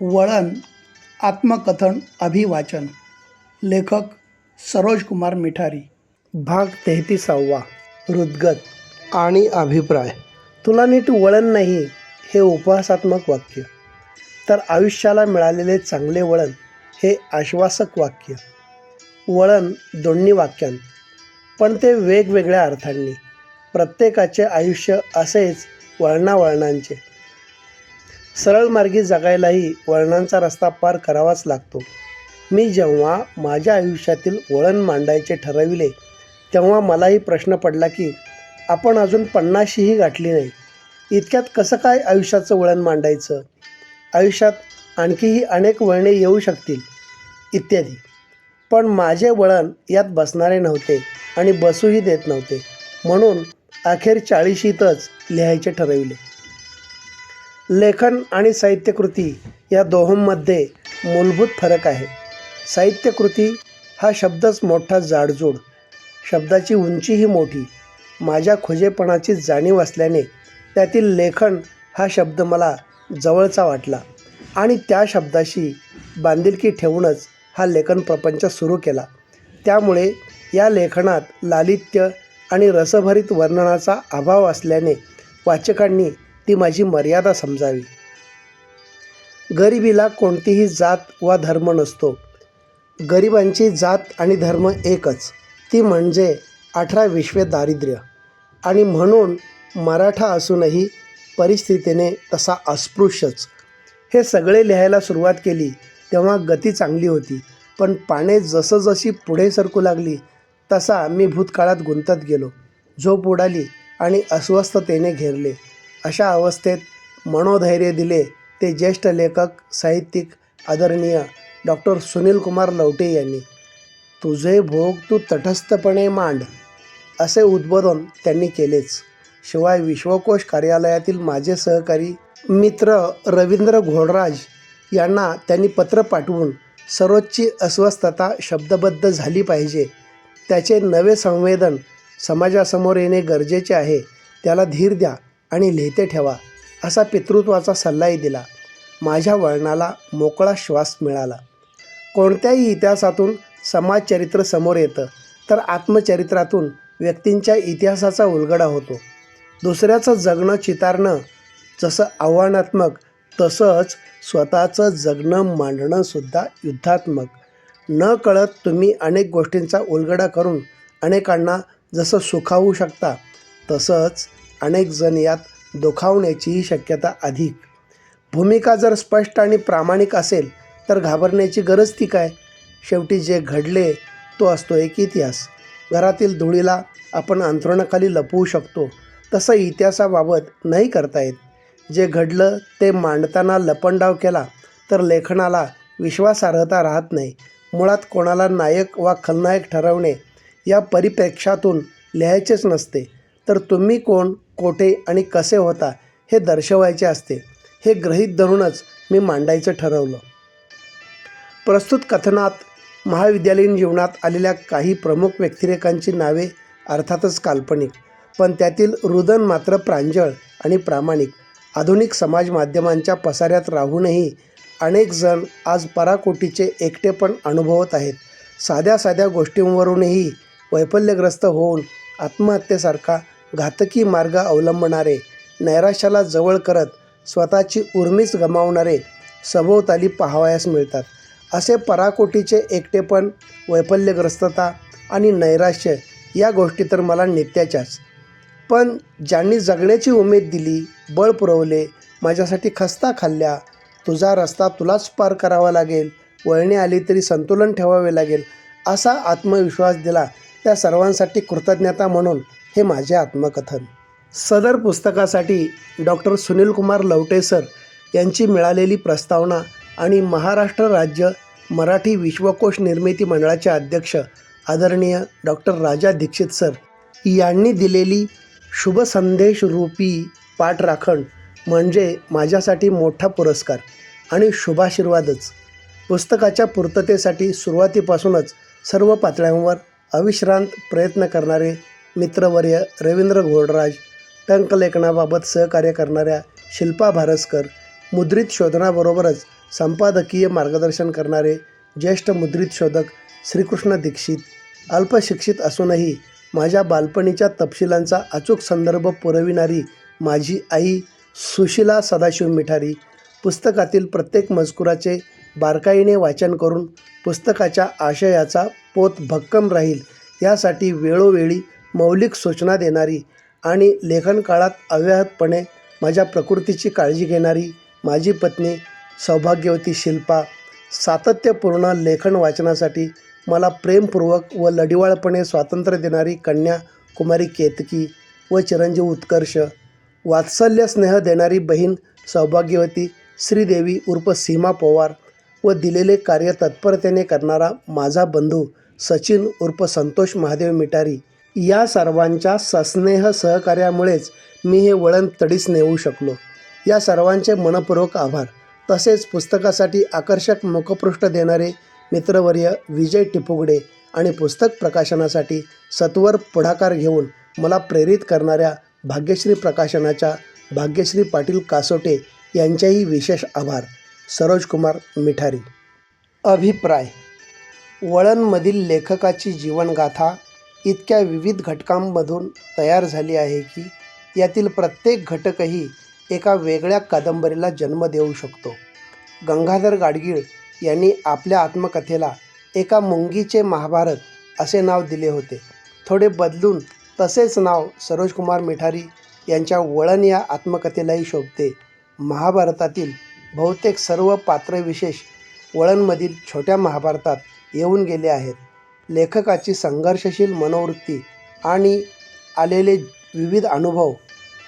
वळण आत्मकथन अभिवाचन. लेखक सरोज कुमार मिठारी. भाग तेहतीसावा. हृद्गत आणि अभिप्राय. तुला नीट वळण नाही हे उपहासात्मक वाक्य. तर आयुष्याला मिळालेले चांगले वळण हे आश्वासक वाक्य. वळण दोन्ही वाक्यां पण ते वेगवेगळ्या अर्थांनी. प्रत्येकाचे आयुष्य असेच वळणावळणांचे. सरळ मार्गी जगायलाही वळणांचा रस्ता पार करावाच लागतो. मी जेव्हा माझ्या आयुष्यातील वळण मांडायचे ठरविले तेव्हा मलाही प्रश्न पडला की आपण अजून पन्नाशीही गाठली नाही. इतक्यात कसं काय आयुष्याचं वळण मांडायचं? आयुष्यात आणखीही अनेक वळणे येऊ शकतील इत्यादी. पण माझे वळण यात बसणारे नव्हते आणि बसूही देत नव्हते. म्हणून अखेर चाळीशीतच लिहायचे ठरविले. लेखन आणि साहित्यकृती या दोहोंमध्ये मूलभूत फरक आहे. साहित्यकृती हा शब्दच मोठा जाडजूड. शब्दाची उंचीही मोठी. माझ्या खुजेपणाची जाणीव असल्याने त्यातील लेखन हा शब्द मला जवळचा वाटला आणि त्या शब्दाशी बांधिलकी ठेवूनच हा लेखन प्रपंच सुरू केला. त्यामुळे या लेखनात लालित्य आणि रसभरीत वर्णनाचा अभाव असल्याने वाचकांनी ती माझी मर्यादा समजावी. गरिबीला कोणतीही जात वा धर्म नसतो. गरिबांची जात आणि धर्म एकच. ती म्हणजे अठरा विश्वे दारिद्र्य. आणि म्हणून मराठा असूनही परिस्थितीने तसा अस्पृश्यच. हे सगळे लिहायला सुरुवात केली तेव्हा गती चांगली होती. पण पाने जसं जशी पुढे सरकू लागली तसा मी भूतकाळात गुंतत गेलो. झोप उडाली आणि अस्वस्थतेने घेरले. अशा अवस्थेत मनोधैर्य दिले ते ज्येष्ठ लेखक साहित्यिक आदरणीय डॉक्टर सुनील कुमार लवटे यांनी. तुझे भोग तू तटस्थपणे मांड असे उद्बोधन त्यांनी केलेच. शिवाय विश्वकोश कार्यालयातील माझे सहकारी मित्र रवींद्र घोडराज यांना त्यांनी पत्र पाठवून सर्वोच्ची अस्वस्थता शब्दबद्ध झाली पाहिजे. त्याचे नवे संवेदन समाजासमोर येणे गरजेचे आहे. त्याला धीर द्या. आणि लिहिते ठेवा असा पितृत्वाचा सल्लाही दिला. माझ्या वळणाला मोकळा श्वास मिळाला. कोणत्याही इतिहासातून समाजचरित्र समोर येतं तर आत्मचरित्रातून व्यक्तींच्या इतिहासाचा उलगडा होतो. दुसऱ्याचं जगणं चितारणं जसं आव्हानात्मक तसंच स्वतःचं जगणं मांडणंसुद्धा युद्धात्मक. न कळत तुम्ही अनेक गोष्टींचा उलगडा करून अनेकांना जसं सुखावू शकता तसंच अनेक जण यात दुखावण्याचीही शक्यता अधिक. भूमिका जर स्पष्ट आणि प्रामाणिक असेल तर घाबरण्याची गरज ती काय? शेवटी जे घडले तो असतो एक इतिहास. घरातील धुळीला आपण अंथरुणाखाली लपवू शकतो तसं इतिहासाबाबत नाही करता येत. जे घडलं ते मांडताना लपंडाव केला तर लेखनाला विश्वासार्हता राहत नाही. मुळात कोणाला नायक वा खलनायक ठरवणे या परिप्रेक्षातून लिहायचेच नसते. तर तुम्ही कोण कोठे आणि कसे होता हे दर्शवायचे असते. हे ग्रहीत धरूनच मी मांडायचं ठरवलं. प्रस्तुत कथनात महाविद्यालयीन जीवनात आलेल्या काही प्रमुख व्यक्तिरेखांची नावे अर्थातच काल्पनिक पण त्यातील रुदन मात्र प्रांजळ आणि प्रामाणिक. आधुनिक समाज माध्यमांच्या पसाऱ्यात राहूनही अनेक जण आज पराकोटीचे एकटेपण अनुभवत आहेत. साध्या साध्या गोष्टींवरूनही वैफल्यग्रस्त होऊन आत्महत्येसारखा घातकी मार्ग अवलंबणारे नैराश्याला जवळ करत स्वतःची उर्मीच गमावणारे सभोवताली पाहावयास मिळतात. असे पराकोटीचे एकटेपण वैफल्यग्रस्तता आणि नैराश्य या गोष्टी तर मला नित्याच्याच. पण ज्यांनी जगण्याची उमेद दिली बळ पुरवले माझ्यासाठी खस्ता खाल्ल्या तुझा रस्ता तुलाच पार करावा लागेल वळणे आली तरी संतुलन ठेवावे लागेल असा आत्मविश्वास दिला त्या सर्वांसाठी कृतज्ञता म्हणून हे माझे आत्मकथन. सदर पुस्तकासाठी डॉक्टर सुनील कुमार लवटे सर यांची मिळालेली प्रस्तावना आणि महाराष्ट्र राज्य मराठी विश्वकोश निर्मिती मंडळाचे अध्यक्ष आदरणीय डॉक्टर राजा दीक्षित सर यांनी दिलेली शुभ संदेश रूपी पाठराखण म्हणजे माझ्यासाठी मोठा पुरस्कार आणि शुभाशीर्वादच. पुस्तकाच्या पूर्ततेसाठी सुरुवातीपासूनच सर्व पातळ्यांवर अविश्रांत प्रयत्न करणारे मित्रवर्य रवींद्र घोडराज टंकलेखनाबाबत सहकार्य करणाऱ्या शिल्पा भारसकर मुद्रित शोधनाबरोबरच संपादकीय मार्गदर्शन करणारे ज्येष्ठ मुद्रित शोधक श्रीकृष्ण दीक्षित अल्पशिक्षित असूनही माझ्या बालपणीच्या तपशिलांचा अचूक संदर्भ पुरविणारी माझी आई सुशिला सदाशिव मिठारी पुस्तकातील प्रत्येक मजकुराचे बारकाईने वाचन करून पुस्तकाच्या आशयाचा पोत भक्कम राहील यासाठी वेळोवेळी मौलिक सूचना देणारी आणि लेखन काळात अव्याहतपणे माझ्या प्रकृतीची काळजी घेणारी माझी पत्नी सौभाग्यवती शिल्पा सातत्यपूर्ण लेखन वाचनासाठी मला प्रेमपूर्वक व लढिवाळपणे स्वातंत्र्य देणारी कन्या कुमारी केतकी व चिरंजीव उत्कर्ष वात्सल्य स्नेह देणारी बहीण सौभाग्यवती श्रीदेवी उर्फ सीमा पवार व दिलेले कार्य तत्परतेने करणारा माझा बंधू सचिन उर्फ संतोष महादेव मिटारी या सर्वांच्या सस्नेह सहकार्यामुळेच मी हे वळण तडीस नेऊ शकलो. या सर्वांचे मनपूर्वक आभार. तसेच पुस्तकासाठी आकर्षक मुखपृष्ठ देणारे मित्रवर्य विजय टिपुगडे आणि पुस्तक प्रकाशनासाठी सत्वर पुढाकार घेऊन मला प्रेरित करणाऱ्या भाग्यश्री प्रकाशनाच्या भाग्यश्री पाटील कासोटे यांचेही विशेष आभार. सरोजकुमार मिठारी. अभिप्राय. वळणमधील लेखकाची जीवनगाथा इतक्या विविध घटकांमधून तयार झाली आहे की यातील प्रत्येक घटकही एका वेगळ्या कादंबरीला जन्म देऊ शकतो. गंगाधर गाडगीळ यांनी आपल्या आत्मकथेला एका मुंगीचे महाभारत असे नाव दिले होते. थोडे बदलून तसेच नाव सरोजकुमार मिठारी यांच्या वळण या आत्मकथेलाही शोभते. महाभारतातील बहुतेक सर्व पात्रविशेष वळणमधील छोट्या महाभारतात येऊन गेले आहेत. लेखकाची संघर्षशील मनोवृत्ती आणि आलेले विविध अनुभव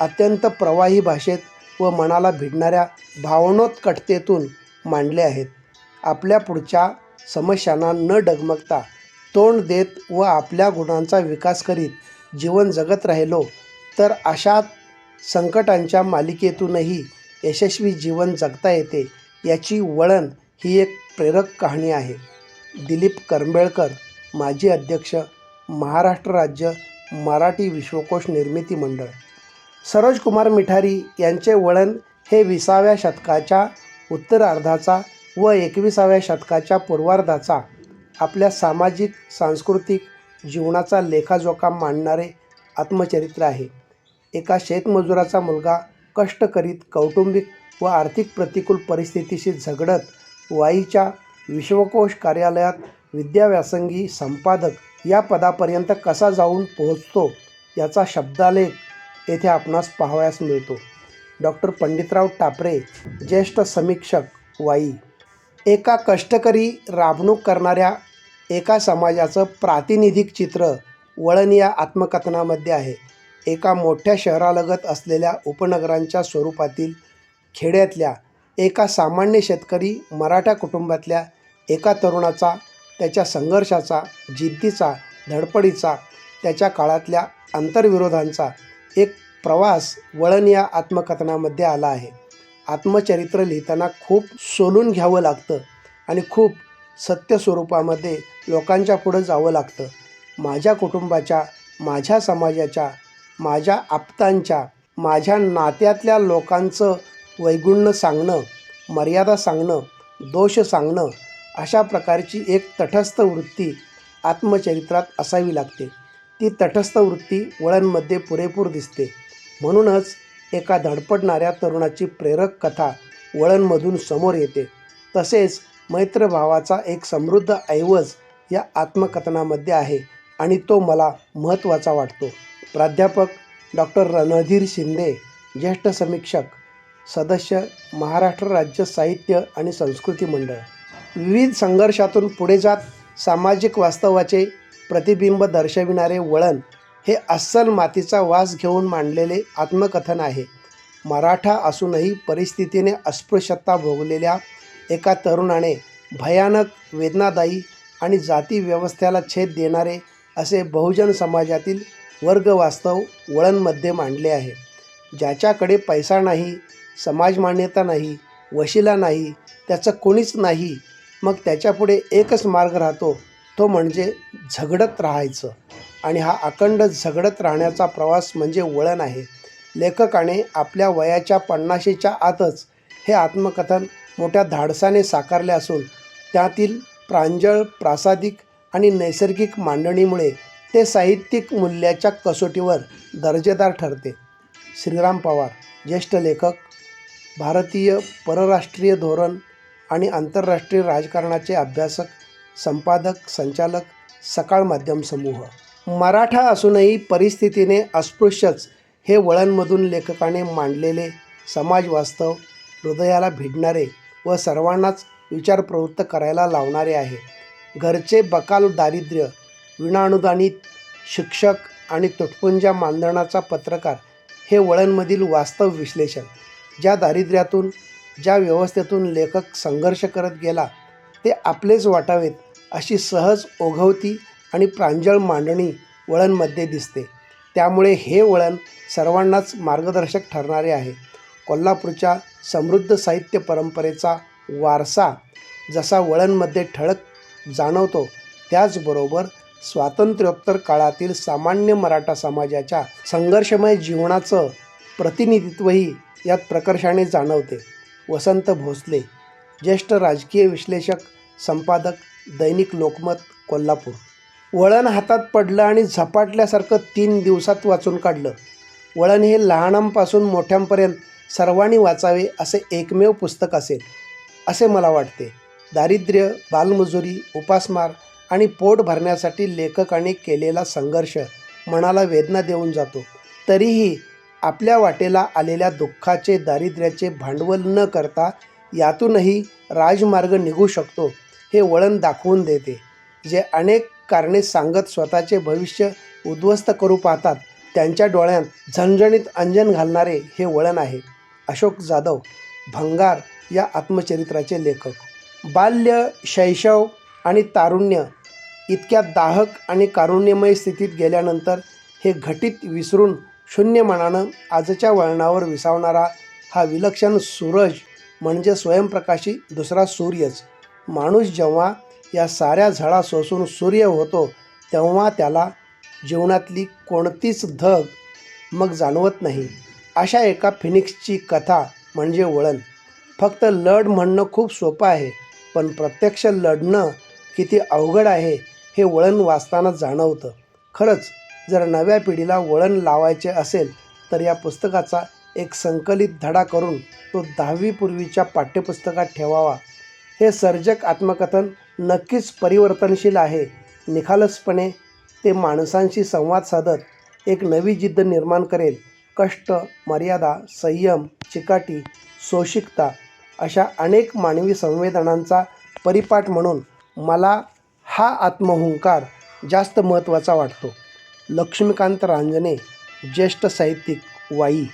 अत्यंत प्रवाही भाषेत व मनाला भिडणाऱ्या भावनोत्कटतेतून मांडले आहेत. आपल्या पुढच्या समस्यांना न डगमगता तोंड देत व आपल्या गुणांचा विकास करीत जीवन जगत राहिलो तर अशा संकटांच्या मालिकेतूनही यशस्वी जीवन जगता येते याची वळण ही एक प्रेरक कहाणी आहे. दिलीप करंबेळकर माजी अध्यक्ष महाराष्ट्र राज्य मराठी विश्वकोश निर्मिती मंडळ. सरोजकुमार मिठारी यांचे वळण हे विसाव्या शतकाच्या उत्तरार्धाचा व एकविसाव्या शतकाच्या पूर्वार्धाचा आपल्या सामाजिक सांस्कृतिक जीवनाचा लेखाजोखा मांडणारे आत्मचरित्र आहे. एका शेतमजुराचा मुलगा कष्ट करीत कौटुंबिक व आर्थिक प्रतिकूल परिस्थितीशी झगडत वाईच्या विश्वकोश कार्यालयात विद्याव्यासंगी संपादक या पदापर्यंत कसा जाऊन पोहोचतो याचा शब्दालेख येथे आपणास पाहावयास मिळतो. डॉक्टर पंडितराव टापरे ज्येष्ठ समीक्षक वाई. एका कष्टकरी राबणूक करणाऱ्या एका समाजाचं प्रातिनिधिक चित्र वळण या आत्मकथनामध्ये आहे. एका मोठ्या शहरालगत असलेल्या उपनगरांच्या स्वरूपातील खेड्यातल्या एका सामान्य शेतकरी मराठा कुटुंबातल्या एका तरुणाचा त्याच्या संघर्षाचा जिद्दीचा धडपडीचा त्याच्या काळातल्या आंतरविरोधांचा एक प्रवास वळण या आत्मकथनामध्ये आला आहे. आत्मचरित्र लिहिताना खूप सोलून घ्यावं लागतं आणि खूप सत्य स्वरूपामध्ये लोकांच्या पुढं जावं लागतं. माझ्या कुटुंबाच्या माझ्या समाजाच्या माझ्या आप्तांच्या माझ्या नात्यातल्या लोकांचं वैगुण्य सांगणं मर्यादा सांगणं दोष सांगणं अशा प्रकारची एक तटस्थ वृत्ती आत्मचरित्रात असावी लागते. ती तटस्थ वृत्ती वळणमध्ये पुरेपूर दिसते. म्हणूनच एका धडपडणाऱ्या तरुणाची प्रेरक कथा वळणमधून समोर येते. तसेच मैत्रभावाचा एक समृद्ध ऐवज या आत्मकथनामध्ये आहे आणि तो मला महत्त्वाचा वाटतो. प्राध्यापक डॉक्टर रणधीर शिंदे ज्येष्ठ समीक्षक सदस्य महाराष्ट्र राज्य साहित्य आणि संस्कृती मंडळ. विविध संघर्षातून पुढे जात सामाजिक वास्तवाचे प्रतिबिंब दर्शविणारे वळण हे अस्सल मातीचा वास घेऊन मांडलेले आत्मकथन आहे. मराठा असूनही परिस्थितीने अस्पृश्यता भोगलेल्या एका तरुणाने भयानक वेदनादायी आणि जाती व्यवस्थेला छेद देणारे असे बहुजन समाजातील वर्गवास्तव वळणमध्ये मांडले आहे. ज्याच्याकडे पैसा नाही समाजमान्यता नाही वशिला नाही त्याचं कोणीच नाही मग त्याच्यापुढे एकच मार्ग राहतो तो म्हणजे झगडत राहायचं. आणि हा अखंड झगडत राहण्याचा प्रवास म्हणजे वळण आहे. लेखकाने आपल्या वयाच्या पन्नाशीच्या आतच हे आत्मकथन मोठ्या धाडसाने साकारले असून त्यातील प्रांजळ प्रासादिक आणि नैसर्गिक मांडणीमुळे ते साहित्यिक मूल्याच्या कसोटीवर दर्जेदार ठरते. श्रीराम पवार ज्येष्ठ लेखक भारतीय परराष्ट्रीय धोरण आणि आंतरराष्ट्रीय राजकारणाचे अभ्यासक संपादक संचालक सकाळ माध्यम समूह. मराठा असूनही परिस्थितीने अस्पृश्यच हे वळणमधून लेखकाने मांडलेले समाज वास्तव हृदयाला भिडणारे व सर्वांनाच विचार प्रवृत्त करायला लावणारे आहे. घरचे बकाल दारिद्र्य विनाअनुदानित शिक्षक आणि तुटपुंजा मानधनाचा पत्रकार हे वळणमधील वास्तव विश्लेषण ज्या दारिद्र्यातून ज्या व्यवस्थेतून लेखक संघर्ष करत गेला ते आपलेच वाटावेत अशी सहज ओघवती आणि प्रांजळ मांडणी वळणमध्ये दिसते. त्यामुळे हे वळण सर्वांनाच मार्गदर्शक ठरणारे आहे. कोल्हापूरच्या समृद्ध साहित्य परंपरेचा वारसा जसा वळणमध्ये ठळक जाणवतो त्याचबरोबर स्वातंत्र्योत्तर काळातील सामान्य मराठा समाजाच्या संघर्षमय जीवनाचं प्रतिनिधित्वही यात प्रकर्षाने जाणवते. वसंत भोसले ज्येष्ठ राजकीय विश्लेषक संपादक दैनिक लोकमत कोल्हापूर. वळण हातात पडलं आणि झपाटल्यासारखं तीन दिवसात वाचून काढलं. वळण हे लहानांपासून मोठ्यांपर्यंत सर्वांनी वाचावे असे एकमेव पुस्तक असेल असे मला वाटते. दारिद्र्य बालमजुरी उपासमार आणि पोट भरण्यासाठी लेखकाने केलेला संघर्ष मनाला वेदना देऊन जातो. तरीही आपल्या वाटेला आलेल्या दुःखाचे दारिद्र्याचे भांडवल न करता यातूनही राजमार्ग निघू शकतो हे वळण दाखवून देते. जे अनेक कारणे सांगत स्वतःचे भविष्य उद्ध्वस्त करू पाहतात त्यांच्या डोळ्यात झणझणीत अंजन घालणारे हे वळण आहे. अशोक जाधव भंगार या आत्मचरित्राचे लेखक. बाल्य शैशव आणि तारुण्य इतक्या दाहक आणि कारुण्यमय स्थितीत गेल्यानंतर हे घटित विसरून शून्य मनानं आजच्या वळणावर विसावणारा हा विलक्षण सूरज म्हणजे स्वयंप्रकाशी दुसरा सूर्यच. माणूस जेव्हा या साऱ्या झळा सोसून सूर्य होतो तेव्हा त्याला जीवनातली कोणतीच धग मग जाणवत नाही. अशा एका फिनिक्सची कथा म्हणजे वळण. फक्त लढ म्हणणं खूप सोपं आहे पण प्रत्यक्ष लढणं किती अवघड आहे हे वळण वाचताना जाणवतं. खरंच जर नव्या पिढीला वळण लावायचे असेल तर या पुस्तकाचा एक संकलित धडा करून तो दहावीपूर्वीच्या पाठ्यपुस्तकात ठेवावा. हे सर्जक आत्मकथन नक्कीच परिवर्तनशील आहे. निखालसपणे ते माणसांशी संवाद साधत एक नवी जिद्द निर्माण करेल. कष्ट मर्यादा संयम चिकाटी सोशिकता अशा अनेक मानवी संवेदनांचा परिपाठ म्हणून मला हा आत्महुंकार जास्त महत्त्वाचा वाटतो. लक्ष्मीकांत रांजणे ज्येष्ठ साहित्यिक वाई.